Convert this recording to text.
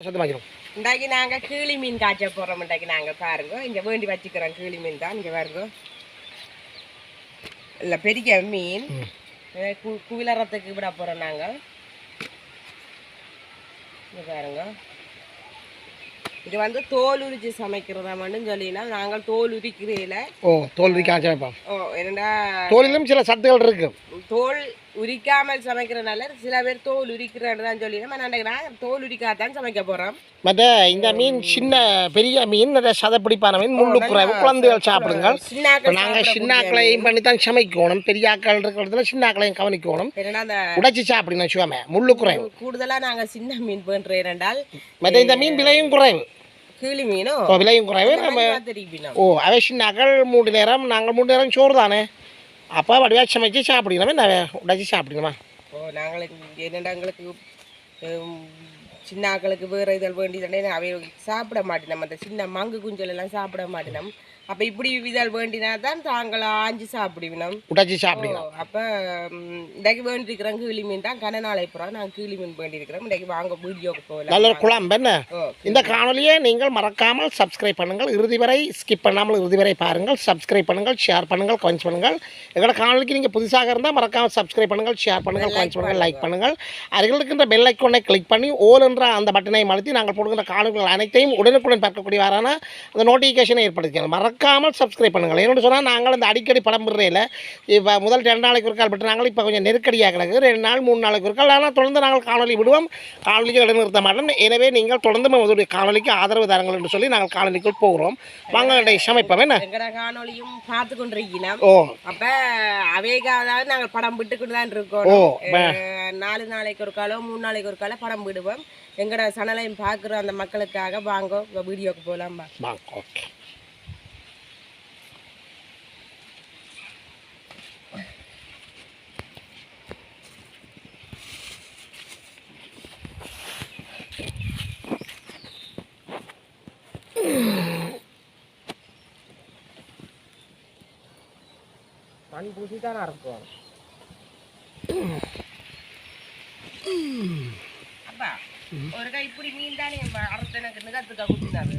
இன்றைக்கு நாங்கள் கீழி மீன் காய்ச்ச போகிறோம் இன்றைக்கு நாங்கள் பாருங்க. இங்கே வேண்டி வச்சுக்கிறோம் கீழி மீன் தான். இங்கே பாருங்க. இல்லை பெரிய மீன். கு குவிலறத்துக்கு விட போகிறோம் நாங்கள் இங்கே பாருங்க. இது வந்து தோல் உரிச்சு சமைக்கிறதா மட்டும் சொல்லினா நாங்கள் தோல் உரிக்கிறதில்ல ஓ தோல் உரிக்க ஓ என்னடா? தோலிலும் சில சத்துகள் இருக்கு. தோல் உரிக்காமல் சமைக்கிறனால சில பேர் தோல் உரிக்கிறேன்னு தான் சொல்லினா நான் தோல் உரிக்காதான் சமைக்க போகிறோம் மற்ற இந்த மீன் சின்ன பெரிய மீன் இந்த சதப்பிடிப்பான மீன் முள்ளு குறைவு குழந்தைகள் சாப்பிடுங்க இப்போ நாங்கள் சின்னாக்களையும் பண்ணி தான் சமைக்கணும். பெரிய ஆக்கள் இருக்கிறதுல சின்னாக்களையும் கவனிக்கணும். உடைச்சி சாப்பிடணும் வச்சுக்கோமே முள்ளு குறைவு. கூடுதலா நாங்க சின்ன மீன் பண்றேன் என்றால் மற்ற இந்த மீன் விலையும் குறைவு. கீழி மீனும் விலையும் குறைவு. நம்ம ஓ அவை சின்னாக்கள் மூணு நேரம் நாங்கள் மூணு நேரம் சோறு தானே அப்போ வடிவா சமைச்சு சாப்பிடணுமே நான் உடைச்சி சாப்பிடணுமா ஓ நாங்களுக்கு என்னடா எங்களுக்கு ஹம், சின்ன ஆக்களுக்கு வேற இதழ் வேண்டியதுனே அவை சாப்பிட மாட்டேனோம். அந்த சின்ன மங்கு குஞ்சல் எல்லாம் சாப்பிட மாட்டேனோம். அப்ப இப்படி இதழ் வேண்டினா தான் தாங்கள் ஆஞ்சு சாப்பிடுவினோம். உடைச்சி சாப்பிடணும் அப்ப இன்றைக்கு வேண்டியிருக்கிறோம் கீழி மீன் தான். கன நாளை போகிறோம் நாங்கள் கீழி மீன் வேண்டியிருக்கிறோம் இன்றைக்கு வாங்க வீடியோக்கு போகலாம். நல்ல குழம்பு என்ன? இந்த காணொலியை நீங்கள் மறக்காமல் சப்ஸ்கிரைப் பண்ணுங்கள். இறுதி வரை ஸ்கிப் பண்ணாமல் இறுதி வரை பாருங்கள். சப்ஸ்கிரைப் பண்ணுங்கள் ஷேர் பண்ணுங்கள் கமெண்ட்ஸ் பண்ணுங்கள். எங்களோட காணொலிக்கு நீங்கள் புதுசாக இருந்தால் மறக்காமல் சப்ஸ்கிரைப் பண்ணுங்கள் ஷேர் பண்ணுங்கள் கமெண்ட்ஸ் பண்ணுங்கள் லைக் பண்ணுங்கள். அருகில் இருக்கின்ற பெல் ஐக்கோனை கிளிக் பண்ணி ஓல் என்ற அந்த பட்டனை அழுத்தி நாங்கள் போடுகின்ற காணொலிகள் அனைத்தையும் உடனுக்குடன் பார்க்கக்கூடியவாறான அந்த நோட்டிஃபிகேஷனை ஏற்படுத்திக்கலாம் மறக்காமல் சப்ஸ்கிரைப் பண்ணுங்கள். என்னென்னு சொன்னால் நாங்கள் இந்த அடிக்கடி படம் விடுறையில் இப்போ முதல் ரெண்டு நாளைக்கு ஒரு கால் பட்டு நாங்கள் இப்போ கொஞ்சம் நெருக்கடியாக கிடக்கு ரெண்டு நாள் மூணு நாளைக்கு ஒரு கால். ஆனால் தொடர்ந்து நாங்கள் காணொலி விடுவோம். காணொலிக்கு இடைநிறுத்த மாட்டோம். எனவே நீங்கள் தொடர்ந்து நம்மளுடைய காணொலிக்கு ஆதரவு தாருங்கள் என்று சொல்லி நாங்கள் காணொலிக்குள் போகிறோம். வாங்க இன்றைய சமைப்போம். என்ன? காணொலியும் பார்த்து கொண்டிருக்கிறோம் ஓ. அப்ப அவேகா அதாவது நாங்கள் படம் விட்டுக்கிட்டு தான் ஓ, இருக்கோம் அஹ், நாலு நாளைக்கு ஒரு காலம் மூணு நாளைக்கு ஒரு காலம் படம் விடுவோம் எங்கட சனலையும் பார்க்குற அந்த மக்களுக்காக வாங்க வீடியோக்கு போகலாம் வாங்க ஓகே. மண் பூசி தானே இருக்கும்? அப்பா ஒரு கை இப்படி மீன் தானே அறுத்து எனக்கு நிகத்துக்கா குத்தினாரு.